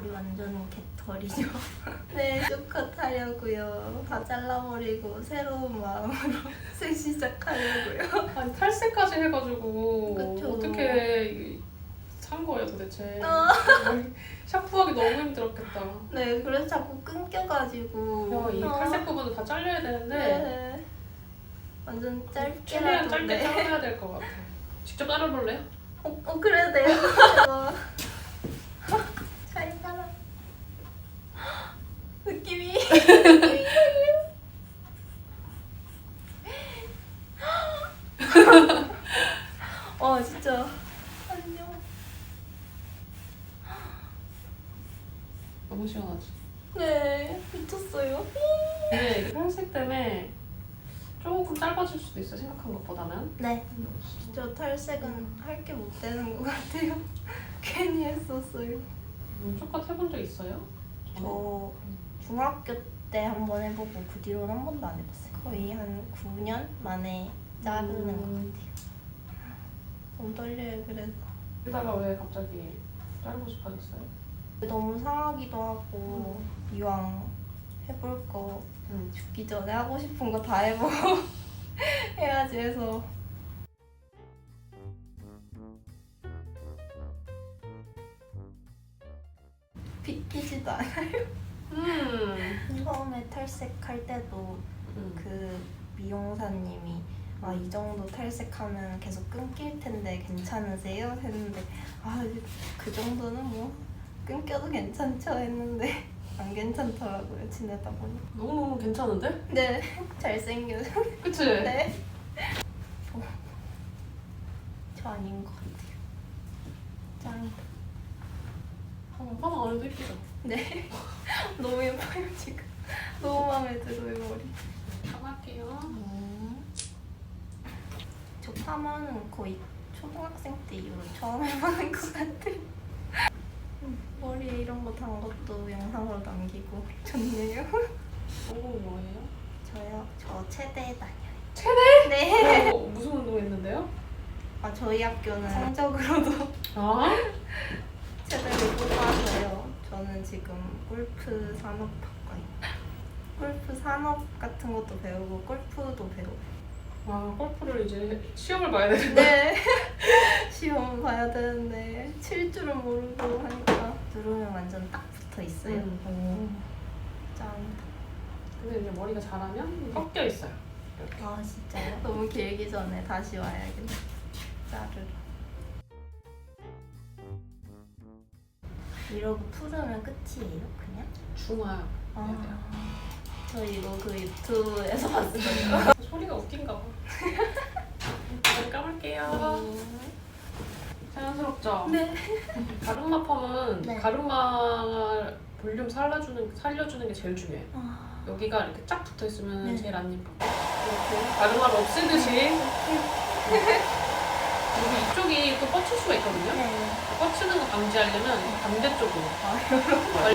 머리 완전 개털이죠. 네, 쇼컷 하려고요. 다 잘라버리고 새로운 마음으로 새 시작하려고요. 아니 탈색까지 해가지고 그쵸. 어떻게 산 거예요 도대체? 어. 샤프하기 너무 힘들었겠다. 네, 그래서 자꾸 끊겨가지고. 야, 이 어, 탈색 부분은 다 잘려야 되는데 네. 완전 최대한 짧게 네. 잘라야 될 것 같아. 직접 자르볼래요? 어, 어 그래도 돼요. 어. 잘 살아. 느낌이. 어 진짜 안녕. 너무 시원하지. 네 미쳤어요. 근데 이게 탈색 때문에 조금 짧아질 수도 있어 생각한 것보다는. 네 진짜 탈색은 할 게 못 되는 것 같아요. 괜히 했었어요. 음, 쇼컷 해본 적 있어요? 저 중학교 때 한 번 해보고 그 뒤로는 한 번도 안 해봤어요. 거의 한 9년 만에 자르는 음. 것 같아요. 너무 떨려요 그래서. 그러다가 왜 갑자기 자르고 싶어졌어요? 너무 상하기도 하고 이왕 해볼 거 음. 죽기 전에 하고 싶은 거 다 해보고 해야지 해서 비키지도 않아요. 음. 처음에 탈색할 때도 음. 그 미용사님이 아 이 정도 탈색하면 계속 끊길 텐데 괜찮으세요? 했는데 아 그 정도는 뭐 끊겨도 괜찮죠 했는데 안 괜찮더라고요 지내다 보니 너무너무 괜찮은데? 네 잘생겨서 그치? 네 어, 저 아닌 것 같아요 짱이다 어, 화장 안 해도 이쁘죠? 네 너무 예뻐요 지금 너무 마음에 들어요 머리 화장할게요. 저 파마는 거의 초등학생 때 이후로 처음 해보는 것 같아요. 음, 머리에 이런 거 단 것도 영상으로 남기고 좋네요. 운동 뭐예요? 저요? 저 체대 다녀요. 체대? 네. 어, 무슨 운동 했는데요? 아 저희 학교는 성적으로도 아? 저는 지금 골프 산업학과요. 골프 산업 같은 것도 배우고 골프도 배우고. 와 골프를 이제 시험을 봐야 되는데 네. 시험 봐야 되는데 칠 줄은 모르고 하니까 누르면 완전 딱 붙어 있어요. 음. 음. 짱. 근데 이제 머리가 자라면 꺾여 있어요. 이렇게. 아 진짜요? 너무 길기 전에 다시 와야겠네. 자르러. 이러고 풀으면 끝이에요, 그냥? 중화 아. 돼요. 저 이거 그 유튜브에서 봤어요. 소리가 웃긴가 봐. 머리 감을게요. 자연스럽죠? 네. 가르마 펌은 네. 가르마 볼륨 살려주는 살려주는 게 제일 중요해요. 아, 여기가 이렇게 쫙 붙어 있으면 네. 제일 안 예뻐. 이렇게 가르마를 없애듯이 여기 이쪽이 또 뻗칠 수가 있거든요. 네. 뻗치는 거 방지하려면 반대쪽으로 아,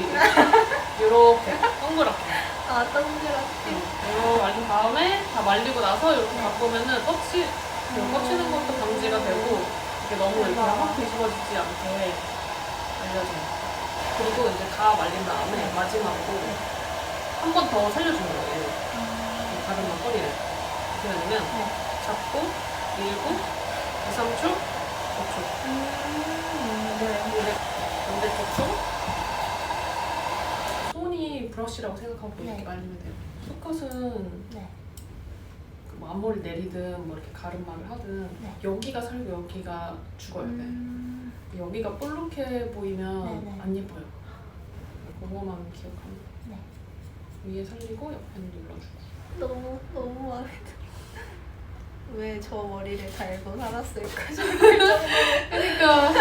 이렇게 동그랗게 아 동그랗게. 이렇게 말린 다음에 다 말리고 나서 이렇게 네. 바꾸면은 뻗치 이거 뻗치는 것도 방지가 되고 이렇게 너무 이렇게 대박. 확 뒤집어지지 않게 알려줘요. 그리고 이제 다 말린 다음에 네. 마지막으로 한 번 더 살려주는 거예요. 이 다른 막걸리를 어떻게 하냐면 네. 잡고 밀고 2, 3초, 5초 음, 네. 반대쪽 손 손이 브러쉬라고 생각하고 이렇게 네. 말리면 돼요. 수컷은 네. 그뭐 앞머리 내리든 뭐 이렇게 가르마를 하든 네. 여기가 살고 여기가 죽어야 돼. 음, 여기가 볼록해 보이면 네 네. 안 예뻐요. 그거만 기억하면 돼. 네. 위에 살리고 옆에는 눌러주고. 너무 너무 마음에 들어. 왜 저 머리를 달고 살았을까? 그러니까